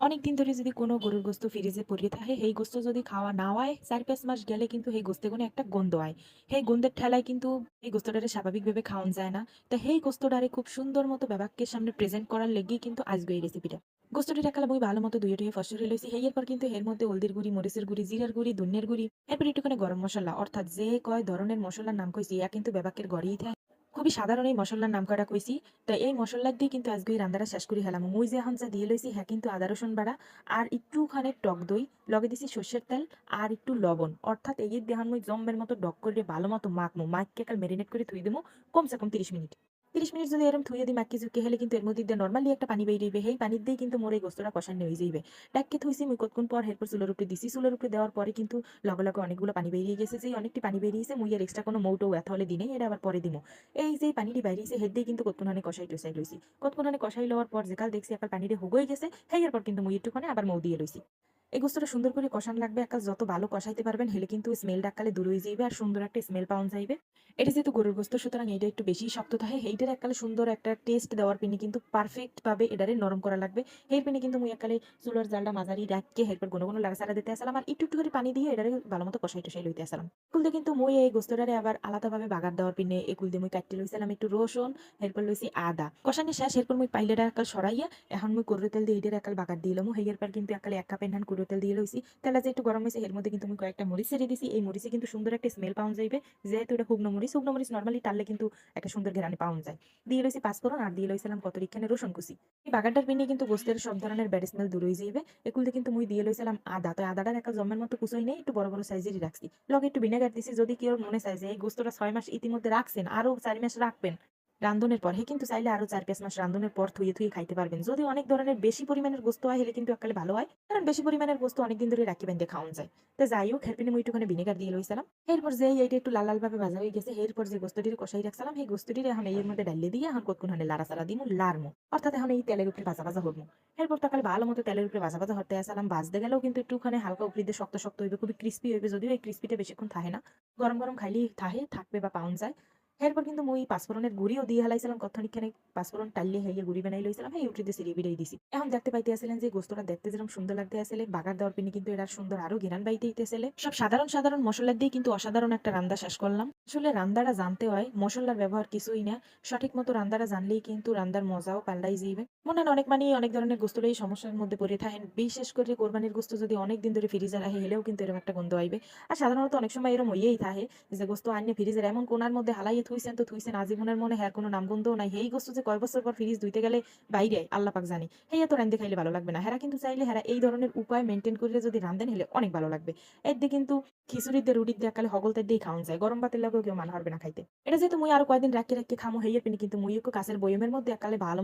অনেক দিন ধরে যদি কোনো গরুর গোস্ত ফ্রিজে পড়ে থাকে, সেই গোস্ত যদি খাওয়া না হয় চার পাঁচ মাস গেলে কিন্তু সেই গোস্তে কোনো একটা গন্ধ হয় সেই গন্ধের ঠেলায় কিন্তু এই গোস্তটারে স্বাভাবিকভাবে খাওয়ান যায় না। তো সেই গোস্তটারে খুব সুন্দর মতো ব্যাবাকের সামনে প্রেজেন্ট করার লেগেই কিন্তু আজকে এই রেসিপিটা গোস্তটি টাকালে মই ভালো মতো দুইয়ে টুয়ে ফসরে লইছি। সেই এরপর কিন্তু এর মধ্যে হলদির গুড়ি, মরিচের গুড়ি, জিরার গুড়ি, ধনিয়ার গুড়ি, এরপর একটুখানি গরম মশলা। অর্থাৎ যে কয় ধরনের মশলার নাম কইছি ইয়া কিন্তু ব্যাবাকের গড়েই থাকে। খুবই সাধারণ এই মশলার নাম করা কইছি। তো এই মশলার দিয়ে কিন্তু আজকে রান্নাটা শেষ করে হেলাম মুই যে এখন যা দিয়ে লইছি হ্যাঁ কিন্তু আদা, রসুন বাড়া আর একটুখানি টক দই, লগে দিছি সর্ষের তেল আর একটু লবণ। অর্থাৎ এই দেহান মুই জম্বের মতো ডক করে ভালো মতো মাখবো মাখকে কাল ম্যারিনেট করে থুই দেবো কমসে কম তিরিশ মিনিট। তিরিশ মিনিট যদি এরকম থুয়ে দিই মাক্কি চুক্কি হলে কিন্তু এর মধ্যে দিয়ে নর্মালি একটা পানি বেরিয়ে সেই পানির দিয়ে কিন্তু মোর এই গোস্তটা কষানো হয়ে যাইবে। ডাককে থুইছি মুই কতক্ষণ পর এরপর চুলোর উপরে দিছি, চুলোর উপরে দেওয়ার পরে কিন্তু লগে লগে অনেকগুলো পানি বেরিয়ে গেছে, যেই অনেকটি পানি বেরিয়েছে, মুই আর এক্সট্রা কোনো মৌটো এত হলে দিনে এটা আবার পরে দিমু। এই যে পানিটি বাইরেছে হেড দিয়ে কিন্তু কতক্ষণে কষাই টসাই লইছি। কতক্ষণে কষাই লওয়ার পর যেকাল দেখছি একাল পানিটি হুগই গেছে সেই এরপর কিন্তু মুই একটুখানে আবার মৌ দিয়ে লইছি। এই গোস্তটা সুন্দর করে কষান লাগবে। একাল যত ভালো কষাইতে পারবেন, হেলে কিন্তু স্মেলটা একালে দূর হয়ে যাইবে আর সুন্দর একটা স্মেল পাওয়া যাইবে। এটা যেহেতু গরুর গোস্ত, সুতরাং এটা একটু বেশি শক্ত থাকে। এইটার এককালে সুন্দর একটা টেস্ট দেওয়ার পিনে কিন্তু পারফেক্ট ভাবে এটারে নরম করা লাগবে। এই পিনে কিন্তু মুই একালে চুলার জালটা মাঝারি রাখকে এরপর কোনো কোনো লাগাছাড়া দিতে আসলাম আর একটু একটু করে পানি দিয়ে এটারে ভালো মতো কষাই টসাই লইতে আসলাম। কুলতে কিন্তু মুই এই গোস্তটারে আবার আলাদাভাবে বাগার দেওয়ার পিনে একুল দিয়ে মুই কাটতে লইছিলাম একটু রসুন, এরপর লইছি আদা। কষানি শেষ এরপর মুই পাইলেটা একাল সরাইয়া, এখন মুই করু তেল দিয়ে এটার একাল বাগার দিলাম হেয়ের পর কিন্তু একালে এক কাপ এনহান করু তেল দিয়ে লইছি। তেলটা যে একটু গরম হয়েছে এর মধ্যে কিন্তু মুই কয়েকটা মরিচ ছেড়ে দিছি। এই মরিচে কিন্তু সুন্দর একটা স্মেল পাওয়া যাইবে। যেহেতু এটা শুকনো মরিচ শুকনো মরিচ নর্মালি টাললে কিন্তু একটা সুন্দর ঘেরানি পাওয়া যায়। দিয়ে লইছি পাঁচফোড়ন আর দিয়ে লইছিলাম কত রিখানে রসুন কুচি। এই বাগানটার পিনে কিন্তু গোস্তের সব ধরনের ব্যাড স্মেল দূর হয়ে যাইবে। এগুলোতে কিন্তু মুই দিয়ে লইছিলাম আদা। তো আদাটার একটা জমের মতো কুচই নেই, একটু বড় বড় সাইজেরই রাখছি। লগে একটু ভিনেগার দিছি, যদি কেউ মনে চায় যে এই গোস্তটা ছয় মাস ইতিমধ্যে রাখছেন, আরও চার মাস রাখবেন। রান্ধনের পর। হে কিন্তু চাইলে আরও চার পাঁচ মাস রান্ধনের পর থুয়ে থুয়ে খাইতে পারবেন। যদি অনেক ধরনের বেশি পরিমাণের গোস্ত হয়, হলে কিন্তু একালে ভালো হয়। কারণ বেশি পরিমাণের গোস্ত অনেকদিন ধরে রাখি বেঁধে খাওয়া যায়। তো যাই হোক হেরপিনে মুই একটুখানি ভিনেগার দিয়ে লইছিলাম। এরপর যে এইটা একটু লাল লাল ভাবে ভাজা হয়ে গেছে, এরপর যে গোস্তটির কষাই রাখছিলাম, সেই গোস্তটির এখন এর মধ্যে ডালিয়ে দিয়ে এখন কতক্ষণ হানে লাড়া চালা দিমু লারমু অর্থাৎ এখন এই তেলের উপরে ভাজা ভাজা হব। এরপর তাকালে ভালো মতো তেলের উপরে ভাজা ভাজা হতে আসলাম। ভাজতে গেলেও কিন্তু একটুখানি হালকা উপরে দিয়ে শক্ত শক্ত হইবে, খুবই ক্রিস্পি হইবে, যদিও এই ক্রিস্পিটা বেশিক্ষণ থাকে না। গরম গরম খাইলেই থাকে, থাকবে বা পাউন যায়। এরপর কিন্তু মুই পাঁচফোড়নের গুড়িও দিয়ে হেলাইছিলাম কতখানি পাঁচফোড়ন টালিয়ে হেয়ে গুড়ি বানাই লইছিলাম হ্যাঁ ইউটিউবে সিরিয়ে বিড়াই দিছি এখন দেখতে পাইতে আসলেন যে গোস্তটা দেখতে যেরকম সুন্দর লাগতে আসলে বাগার দেওয়ার পিনে কিন্তু এরা সুন্দর আরও ঘেরান বাইতে আসলে সব সাধারণ সাধারণ মশলা দিয়ে কিন্তু অসাধারণ একটা রান্না শেষ করলাম আসলে রান্দাটা জানতে হয় মশলার ব্যবহার কিছুই না, সঠিক মতো রান্দাটা জানলেই কিন্তু রান্দার মজাও পাল্টাই যাইবে। মনে হয় অনেক মানে অনেক ধরনের গোস্তটাই সমস্যার মধ্যে পড়ে থাকেন, বিশেষ করে কোরবানির গোস্ত যদি অনেক দিন ধরে ফ্রিজে রাখে হেলেও কিন্তু এরকম একটা গন্ধ আইবে। আর সাধারণত অনেক সময় এরকম হইয়েই থাকে যে গোস্ত আনিয়ে ফ্রিজের এমন কোনার মধ্যে হালাইয়ে থুইছেন, তো থুইছেন। আজীবনের মনে হ্যাঁ কোনো নামগন্ধও নাই। এই গোস্ত যে কয় বছর পর ফ্রিজ ধুইতে গেলে বাইরে আল্লাহ পাক জানি। হেয়া তো রান্ধে খাইলে ভালো লাগবে না। হেরা কিন্তু চাইলে হেরা এই ধরনের উপায় মেনটেন করে যদি রান্ধেন হলে অনেক ভালো লাগবে। দিয়ে কিন্তু খিচুড়ি দিয়ে রুটি দিয়ে, কালে হগলতে দিয়ে খাওয়া যায়। গরম ভাতের লাগেও কেউ মানা হবে না খাইতে। এটা যেহেতু মুই আরও কয়েকদিন রাখি রাখি খামো হেয়ে পিনি কিন্তু মুই কাছের বয়মের মধ্যে একালে ভালো